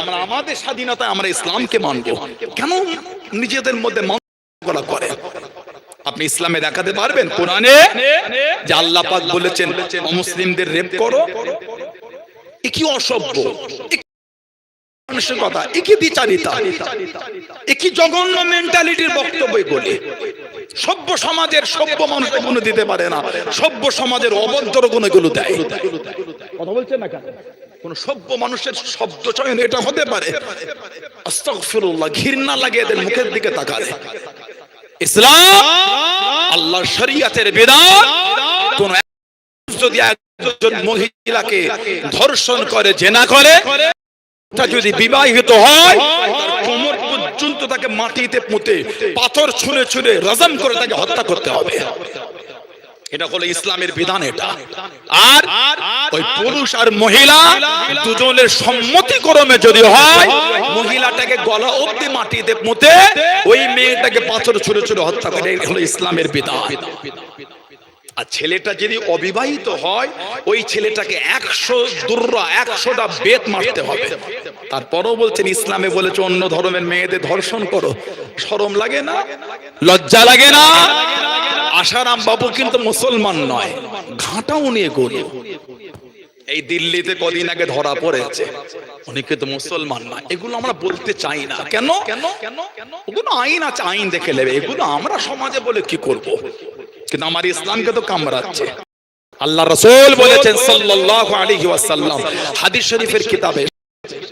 আমরা আমাদের স্বাধীনতায় আমরা ইসলামকে মানব। কেন নিজেদের মধ্যে মন্তব্য করে? আপনি ইসলামে দেখাতে পারবেন? কোরআনে? যে আল্লাহ পাক বলেছেন অমুসলিমদের রেপ করো। এ কি অসভ্য? এ কি মানসিকতা এ কি বিচারিতা? এ কি জঘন্য মেন্টালিটির বক্তব্য বলে সভ্য সমাজের সভ্য মানুষ কোনো দিতে পারে না। সভ্য সমাজের অবদ্ধর গুণ এগুলো দেয়। কথা বলছেন না কেন? কোন সভ্য মানুষের শব্দ চয়ন এটা হতে পারে। ঘৃণা লাগে এদের মুখের দিকে তাকালে। ইসলাম আল্লাহর শরীয়তের বিধান কোন যদি একজন মহিলাকে ধর্ষণ করে, জেনা করে যদি বিবাহিত হয় কোমর পর্যন্ত তাকে মাটিতে পুঁতে, পাথর ছুঁড়ে ছুঁড়ে রজম করে তাকে হত্যা করতে হবে। এটা হলো ইসলামের বিধান এটা। আর ওই পুরুষ আর মহিলা দুজনের সম্মতিক্রমে যদি হয় মহিলাটাকে গলা অব্দি মাটিতে পুঁতে ওই মেয়েটাকে পাথর ছুঁড়ে ছুঁড়ে হত্যা করে এটা হলো ইসলামের বিধান। আর ছেলেটা যদি অবিবাহিত হয় ওই ছেলেটাকে একশো দুর্রা একশোটা বেত মারতে হবে। তারপরও বলছেন ইসলামে বলেছে অন্য ধর্মের মেয়েদের ধর্ষণ করো। শরম লাগে না? লজ্জা লাগে না। আশারাম বাবু কিন্তু মুসলমান নয়, ঘাটাও নিয়ে গরু। এই দিল্লিতে কদিন আগে ধরা পড়েছে, উনি কিন্তু মুসলমান না এগুলো আমরা বলতে চাই না। কেন? কেন ওগুলো আইন আছে, আইন দেখে নেবে। এগুলো আমরা সমাজে বলে কি করব? কিন্তু আমার ইসলামকে তো কামড়াচ্ছে। আল্লাহ রসুল বলেছেন সাল্লাল্লাহু আলাইহি ওয়াসাল্লাম, হাদিস শরীফের কিতাবে